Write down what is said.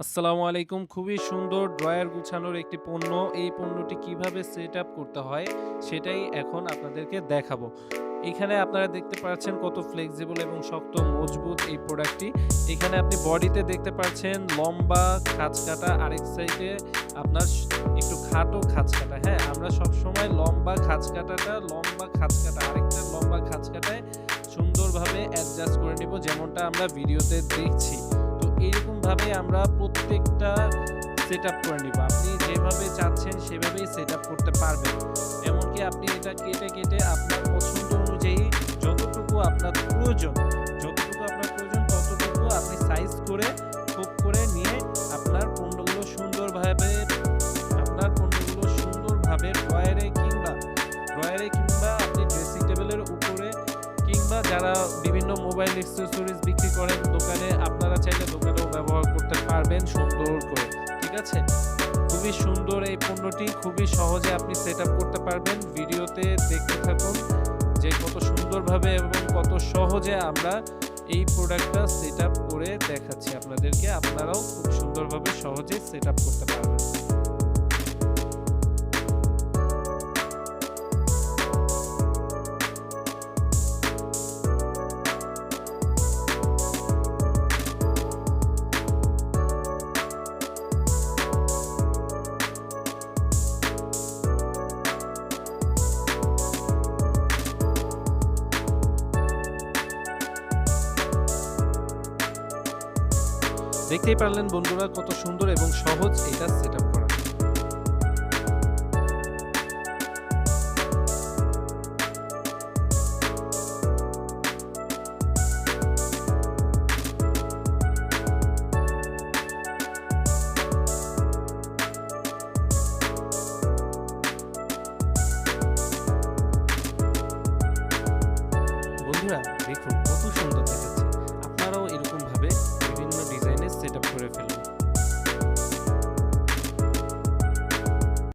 আসসালামু আলাইকুম। খুবই সুন্দর ড্রয়ার গুছানোর একটি পণ্য। এই পণ্যটি কীভাবে সেট করতে হয় সেটাই এখন আপনাদেরকে দেখাবো। এখানে আপনারা দেখতে পাচ্ছেন কত ফ্লেক্সিবল এবং শক্ত মজবুত এই প্রোডাক্টটি। এখানে আপনি বডিতে দেখতে পাচ্ছেন লম্বা খাঁচ কাটা, আরেক সাইডে আপনার একটু খাটো খাঁজ কাটা, হ্যাঁ? আমরা সবসময় লম্বা খাঁচ কাটাটা লম্বা খাঁচ কাটা আরেকটা লম্বা খাঁচ কাটায় সুন্দরভাবে অ্যাডজাস্ট করে নিব যেমনটা আমরা ভিডিওতে দেখছি। এইরকমভাবে আমরা প্রত্যেকটা সেটআপ করে নিব। আপনি যেভাবে চাচ্ছেন সেভাবেই সেটআপ করতে পারবেন। এমনকি আপনি এটা কেটে, কেটে আপনার পছন্দ অনুযায়ী যতটুকু আপনার প্রয়োজন, যতটুকু আপনার প্রয়োজন ততটুকু আপনি সাইজ করে থোক করে নিয়ে আপনার পণ্যগুলো সুন্দরভাবে আপনার পণ্যগুলো সুন্দরভাবে ড্রয়ারে কিংবা ড্রয়ারে কিংবা আপনি ড্রেসিং টেবলের উপরে যারা বিভিন্ন মোবাইল অ্যাক্সেসরিজ বিক্রি করেন দোকানে, আপনারা চাইলে দোকানেও ব্যবহার করতে পারবেন সুন্দর করে। ঠিক আছে? খুবই সুন্দর এই পণ্যটি, খুবই সহজে আপনি সেটআপ করতে পারবেন। ভিডিওতে দেখতে থাকুন যে কত সুন্দরভাবে এবং কত সহজে আমরা এই প্রোডাক্টটা সেটআপ করে দেখাচ্ছি আপনাদেরকে। আপনারাও খুব সুন্দরভাবে সহজে সেটআপ করতে পারবেন। দেখতেই পারলেন বন্ধুরা কত সুন্দর এবং সহজ এটা সেটআপ করা। বন্ধুরা, দেখুন কত সুন্দর দেখতে।